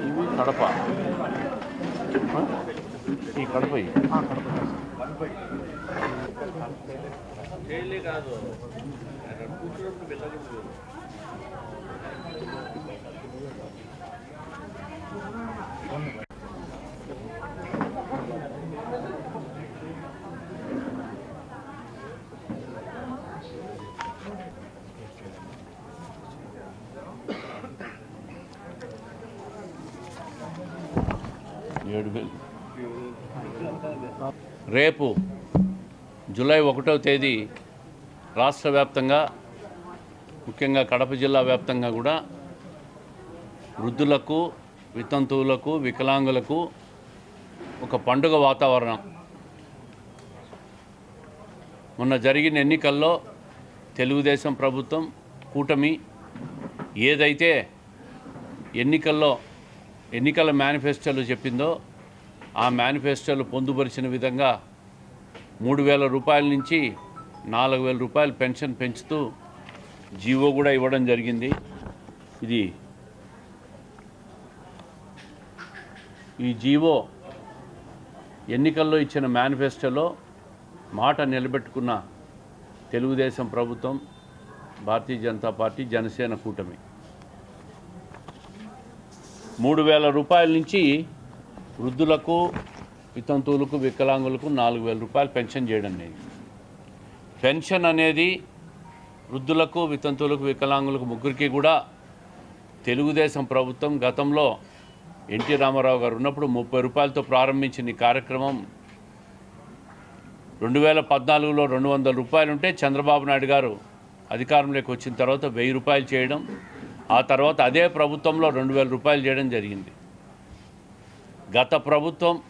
ಈ ವಿಧ ಕಡಪ. ಈ ಕಡಪ ಈ. ಹೇಳಲೇ ಗಾದು ఏడు వేలు. రేపు జూలై ఒకటవ తేదీ రాష్ట్ర వ్యాప్తంగా ముఖ్యంగా కడప జిల్లా వ్యాప్తంగా కూడా వృద్ధులకు వితంతువులకు వికలాంగులకు ఒక పండుగ వాతావరణం. మొన్న జరిగిన ఎన్నికల్లో తెలుగుదేశం ప్రభుత్వం కూటమి ఏదైతే ఎన్నికల్లో ఎన్నికల మేనిఫెస్టోలో చెప్పిందో ఆ మేనిఫెస్టోలు పొందుపరిచిన విధంగా మూడు వేల రూపాయల నుంచి నాలుగు వేల రూపాయలు పెన్షన్ పెంచుతూ జీవో కూడా ఇవ్వడం జరిగింది. ఇది ఈ జీవో ఎన్నికల్లో ఇచ్చిన మేనిఫెస్టోలో మాట నిలబెట్టుకున్న తెలుగుదేశం ప్రభుత్వం భారతీయ జనతా పార్టీ జనసేన కూటమి. మూడు వేల రూపాయల నుంచి వృద్ధులకు వితంతువులకు వికలాంగులకు నాలుగు వేల రూపాయలు పెన్షన్ చేయడం అనేది. పెన్షన్ అనేది వృద్ధులకు వితంతువులకు వికలాంగులకు ముగ్గురికి కూడా తెలుగుదేశం ప్రభుత్వం గతంలో ఎన్టీ రామారావు గారు ఉన్నప్పుడు ముప్పై రూపాయలతో ప్రారంభించిన ఈ కార్యక్రమం రెండు వేల పద్నాలుగులో రెండు వందల రూపాయలు ఉంటే చంద్రబాబు నాయుడు గారు అధికారంలోకి వచ్చిన తర్వాత వెయ్యి రూపాయలు చేయడం ఆ తర్వాత అదే ప్రభుత్వంలో రెండు వేల రూపాయలు చేయడం జరిగింది. గత ప్రభుత్వం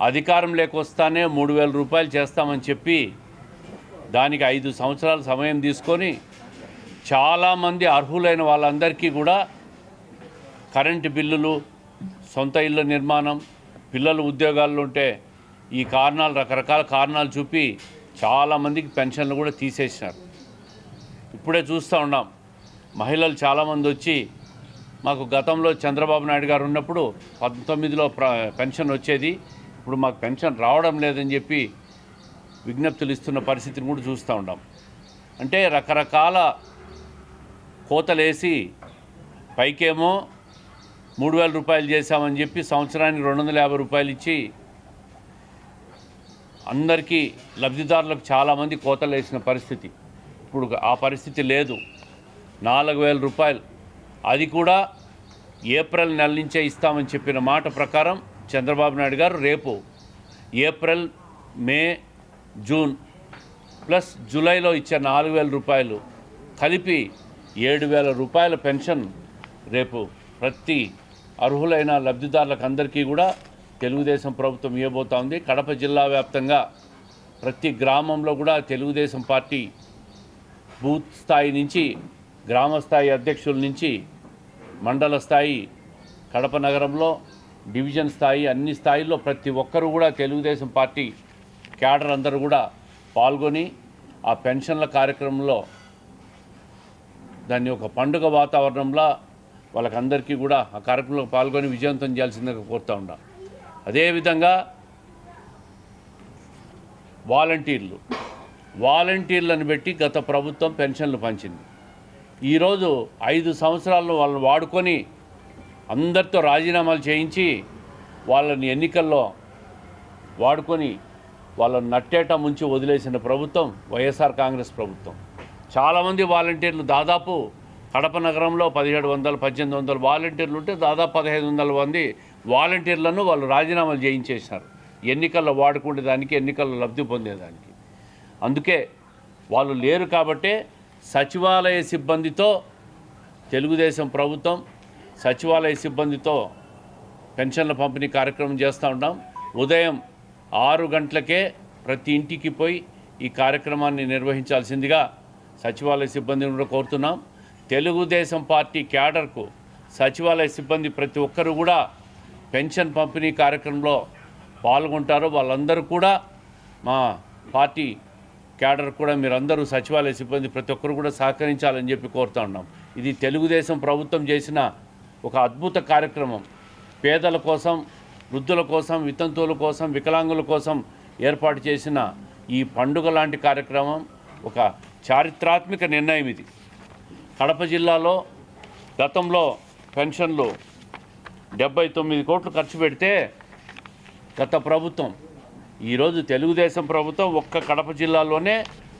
అధికారం లేకొస్తానే మూడు వేల రూపాయలు చేస్తామని చెప్పి దానికి ఐదు సంవత్సరాల సమయం తీసుకొని చాలామంది అర్హులైన వాళ్ళందరికీ కూడా కరెంటు బిల్లులు సొంత ఇళ్ళ నిర్మాణం పిల్లలు ఉద్యోగాల్లో ఉంటే ఈ కారణాలు రకరకాల కారణాలు చూపి చాలామందికి పెన్షన్లు కూడా తీసేసినారు. ఇప్పుడే చూస్తూ ఉన్నాం. మహిళలు చాలామంది వచ్చి మాకు గతంలో చంద్రబాబు నాయుడు గారు ఉన్నప్పుడు పంతొమ్మిదిలో ప్ర పెన్షన్ వచ్చేది. ఇప్పుడు మాకు పెన్షన్ రావడం లేదని చెప్పి విజ్ఞప్తులు ఇస్తున్న పరిస్థితిని కూడా చూస్తూ ఉన్నాం. అంటే రకరకాల కోతలేసి పైకేమో మూడు వేల రూపాయలు చేశామని చెప్పి సంవత్సరానికి రెండు వందల యాభై రూపాయలు ఇచ్చి అందరికీ లబ్ధిదారులకు చాలామంది కోతలు వేసిన పరిస్థితి. ఇప్పుడు ఆ పరిస్థితి లేదు. నాలుగు వేల రూపాయలు. అది కూడా ఏప్రిల్ నెల నుంచే ఇస్తామని చెప్పిన మాట ప్రకారం చంద్రబాబు నాయుడు గారు రేపు ఏప్రిల్ మే జూన్ ప్లస్ జూలైలో ఇచ్చే నాలుగు వేల రూపాయలు కలిపి ఏడు వేల రూపాయల పెన్షన్ రేపు ప్రతి అర్హులైన లబ్ధిదారులకు అందరికీ కూడా తెలుగుదేశం ప్రభుత్వం ఇవ్వబోతా ఉంది. కడప జిల్లా వ్యాప్తంగా ప్రతి గ్రామంలో కూడా తెలుగుదేశం పార్టీ బూత్ స్థాయి నుంచి గ్రామస్థాయి అధ్యక్షుల నుంచి మండల స్థాయి కడప నగరంలో డివిజన్ స్థాయి అన్ని స్థాయిల్లో ప్రతి ఒక్కరూ కూడా తెలుగుదేశం పార్టీ క్యాడర్ అందరూ కూడా పాల్గొని ఆ పెన్షన్ల కార్యక్రమంలో దాన్ని ఒక పండుగ వాతావరణంలో వాళ్ళకందరికీ కూడా ఆ కార్యక్రమంలో పాల్గొని విజయవంతం చేయాల్సిందిగా కోరుతూ ఉన్నా. అదేవిధంగా వాలంటీర్లు. వాలంటీర్లను పెట్టి గత ప్రభుత్వం పెన్షన్లు పంచింది. ఈరోజు ఐదు సంవత్సరాల్లో వాళ్ళని వాడుకొని అందరితో రాజీనామాలు చేయించి వాళ్ళని ఎన్నికల్లో వాడుకొని వాళ్ళని నట్టేట ముంచి వదిలేసిన ప్రభుత్వం వైఎస్ఆర్ కాంగ్రెస్ ప్రభుత్వం. చాలామంది వాలంటీర్లు దాదాపు కడప నగరంలో పదిహేడు వందలు పద్దెనిమిది వందలు వాలంటీర్లు ఉంటే దాదాపు పదహైదు వందల మంది వాలంటీర్లను వాళ్ళు రాజీనామాలు చేయించేసినారు. ఎన్నికల్లో వాడుకునే దానికి ఎన్నికల్లో లబ్ధి పొందేదానికి. అందుకే వాళ్ళు లేరు కాబట్టే సచివాలయ సిబ్బందితో తెలుగుదేశం ప్రభుత్వం సచివాలయ సిబ్బందితో పెన్షన్ల పంపిణీ కార్యక్రమం చేస్తూ ఉన్నాం. ఉదయం ఆరు గంటలకే ప్రతి ఇంటికి పోయి ఈ కార్యక్రమాన్ని నిర్వహించాల్సిందిగా సచివాలయ సిబ్బందిని కూడా కోరుతున్నాం. తెలుగుదేశం పార్టీ క్యాడర్కు సచివాలయ సిబ్బంది ప్రతి ఒక్కరు కూడా పెన్షన్ పంపిణీ కార్యక్రమంలో పాల్గొంటారు వాళ్ళందరూ కూడా మా పార్టీ క్యాడర్ కూడా మీరందరూ సచివాలయ సిబ్బంది ప్రతి ఒక్కరు కూడా సహకరించాలని చెప్పి కోరుతా ఉన్నాం. ఇది తెలుగుదేశం ప్రభుత్వం చేసిన ఒక అద్భుత కార్యక్రమం. పేదల కోసం వృద్ధుల కోసం వితంతువుల కోసం వికలాంగుల కోసం ఏర్పాటు చేసిన ఈ పండుగ లాంటి కార్యక్రమం ఒక చారిత్రాత్మక నిర్ణయం ఇది. కడప జిల్లాలో గతంలో పెన్షన్లు డెబ్బై తొమ్మిది కోట్లు ఖర్చు పెడితే గత ప్రభుత్వం ఈరోజు తెలుగుదేశం ప్రభుత్వం ఒక్క కడప జిల్లాలోనే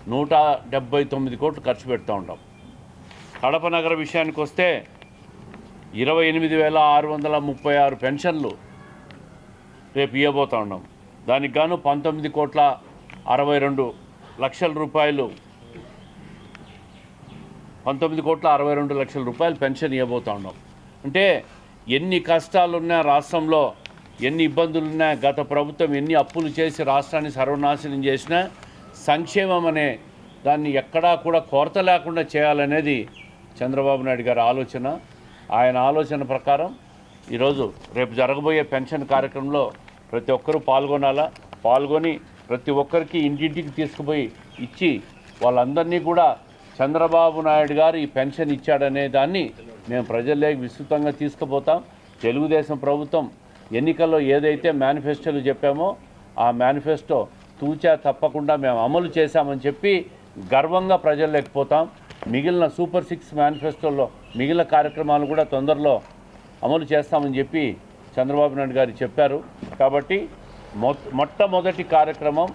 నూట డెబ్బై తొమ్మిది కోట్లు ఖర్చు పెడుతూ ఉంటాం కడప నగర విషయానికి వస్తే ఇరవై ఎనిమిది వేల ఆరు వందల ముప్పై ఆరు పెన్షన్లు రేపు ఇవ్వబోతా ఉన్నాం దానికి గాను పంతొమ్మిది కోట్ల అరవై రెండు లక్షల రూపాయలు పంతొమ్మిది కోట్ల అరవై రెండు లక్షల రూపాయలు పెన్షన్ ఇవ్వబోతూ ఉన్నాం అంటే ఎన్ని కష్టాలున్నా రాష్ట్రంలో ఎన్ని ఇబ్బందులున్నా గత ప్రభుత్వం ఎన్ని అప్పులు చేసి రాష్ట్రాన్ని సర్వనాశనం చేసినా సంక్షేమం అనే దాన్ని ఎక్కడా కూడా కొరత లేకుండా చేయాలనేది చంద్రబాబు నాయుడు గారి ఆలోచన. ఆయన ఆలోచన ప్రకారం ఈరోజు రేపు జరగబోయే పెన్షన్ కార్యక్రమంలో ప్రతి ఒక్కరూ పాల్గొనాలా? పాల్గొని ప్రతి ఒక్కరికి ఇంటింటికి తీసుకుపోయి ఇచ్చి వాళ్ళందరినీ కూడా చంద్రబాబు నాయుడు గారు ఈ పెన్షన్ ఇచ్చాడనే దాన్ని మేము ప్రజల్లోకి విస్తృతంగా తీసుకుపోతాం. తెలుగుదేశం ప్రభుత్వం ఎన్నికల్లో ఏదైతే మేనిఫెస్టోలు చెప్పామో ఆ మేనిఫెస్టో తూచా తప్పకుండా మేము అమలు చేశామని చెప్పి గర్వంగా ప్రజల్లోకి పోతాం. మిగిలిన సూపర్ సిక్స్ మేనిఫెస్టోల్లో మిగిలిన కార్యక్రమాలు కూడా తొందరలో అమలు చేస్తామని చెప్పి చంద్రబాబు నాయుడు గారు చెప్పారు. కాబట్టి మొ మొట్టమొదటి కార్యక్రమం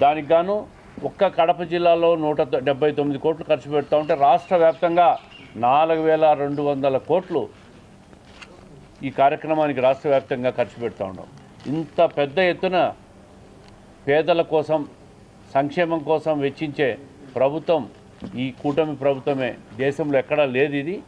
దానికి గాను ఒక్క కడప జిల్లాలో నూట డెబ్బై తొమ్మిది కోట్లు ఖర్చు పెడతా ఉంటే రాష్ట్ర వ్యాప్తంగా నాలుగు వేల రెండు వందల కోట్లు ఈ కార్యక్రమానికి రాష్ట్ర వ్యాప్తంగా ఖర్చు పెడతా ఉన్నాం. ఇంత పెద్ద ఎత్తున పేదల కోసం సంక్షేమం కోసం వెచ్చించే ప్రభుత్వం ఈ కూటమి ప్రభుత్వమే. దేశంలో ఎక్కడా లేదు ఇది.